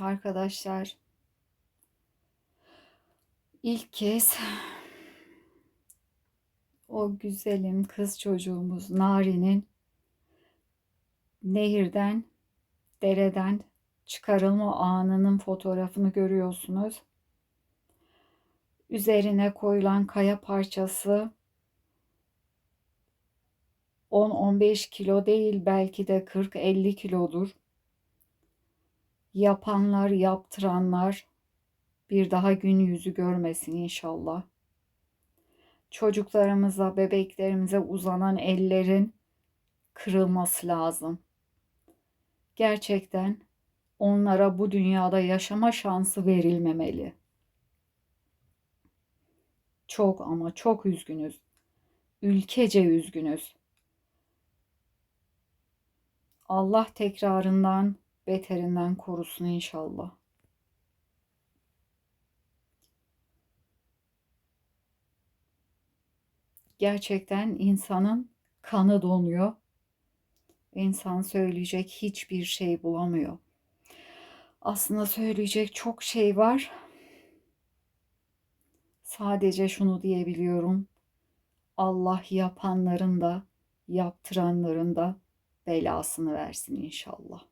Arkadaşlar ilk kez o güzelim kız çocuğumuz Nari'nin nehirden, dereden çıkarılma anının fotoğrafını görüyorsunuz. Üzerine koyulan kaya parçası 10-15 kilo değil belki de 40-50 kilodur. Yapanlar, yaptıranlar bir daha gün yüzü görmesin inşallah. Çocuklarımıza, bebeklerimize uzanan ellerin kırılması lazım. Gerçekten onlara bu dünyada yaşama şansı verilmemeli. Çok ama çok üzgünüz. Ülkece üzgünüz. Allah tekrarından beterinden korusun inşallah. Gerçekten insanın kanı donuyor. İnsan söyleyecek hiçbir şey bulamıyor. Aslında söyleyecek çok şey var. Sadece şunu diyebiliyorum. Allah yapanların da yaptıranların da belasını versin inşallah.